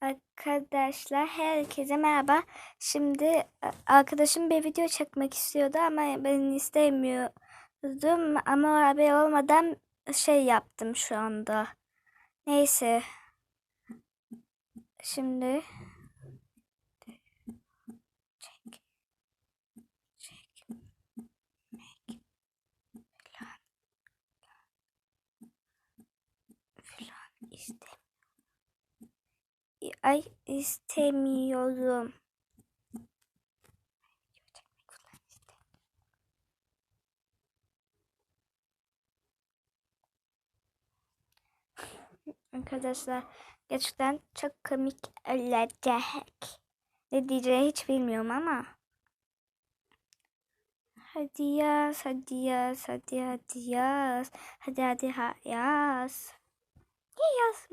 Arkadaşlar herkese merhaba. Şimdi e, arkadaşım bir video çekmek istiyordu ama ben istemiyordum. Ama haber olmadan şey yaptım şu anda. Neyse. Şimdi çek. Ay istemiyorum. Arkadaşlar gerçekten çok komik olacak. Ne diyeceği hiç bilmiyorum ama. Hadi yaz, hadi yaz, hadi hadi yaz. Hadi hadi ha, yaz. Niye yaz?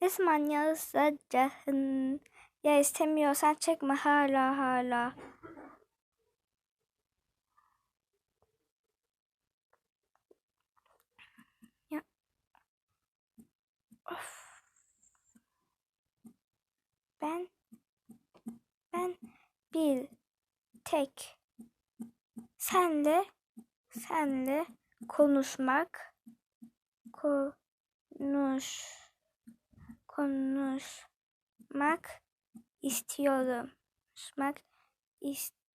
Ne zaman yazacaksın? Ya istemiyorsan çekme hala hala. Ben ben bir tek senle senle konuşmak konuş konuşmak istiyorum. Konuşmak istiyorum.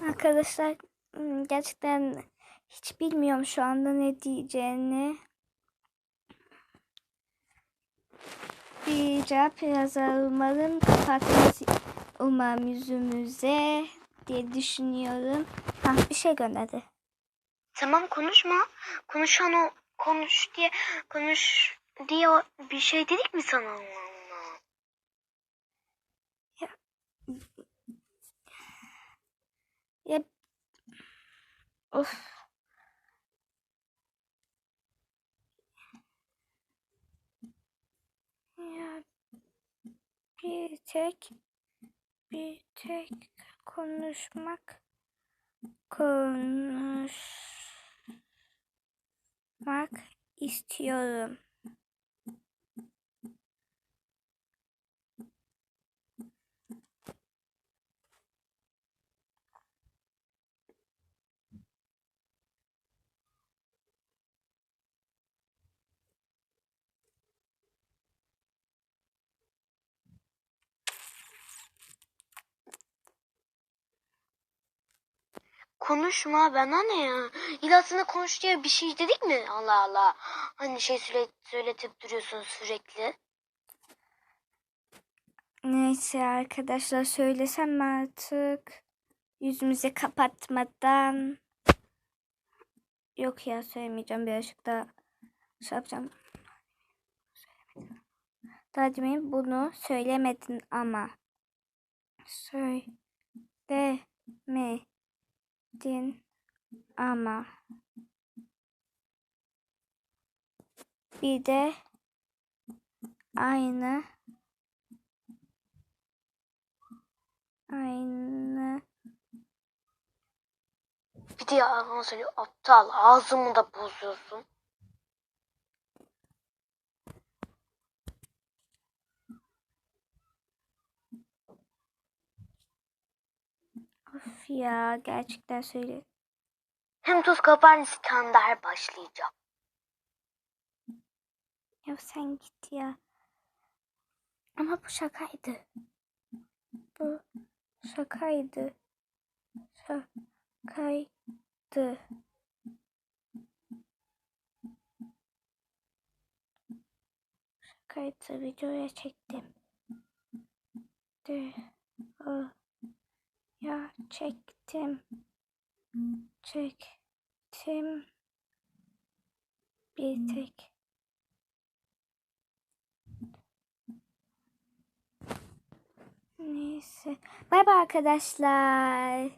Arkadaşlar hmm, gerçekten hiç bilmiyorum şu anda ne diyeceğini. Bir cevap yazalım. Kapatmaz umarım yüzümüze diye düşünüyorum. Ha bir şey gönderdi. Tamam konuşma. Konuşan o konuş diye konuş diye bir şey dedik mi sana Allah Allah. Ya of. Ya bir tek bir tek konuşmak konuşmak istiyorum. Konuşma bana ne ya? İlasına konuş diye bir şey dedik mi? Allah Allah. Hani şey söyle, söyletip duruyorsun sürekli. Neyse arkadaşlar söylesem artık yüzümüzü kapatmadan yok ya söylemeyeceğim birazcık daha şey yapacağım. Daha bunu söylemedin ama söylemedin ama bir de aynı aynı Bir de yalan söylüyor aptal. Ağzımı da bozuyorsun. Of ya gerçekten söyle. Hem tuz kapan skandal başlayacak. Ya sen git ya. Ama bu şakaydı. Bu şakaydı. Şakaydı. Şakaydı. Videoya çektim. De, o, ya çektim. Çektim. Bir tek. Neyse. Bay bay arkadaşlar.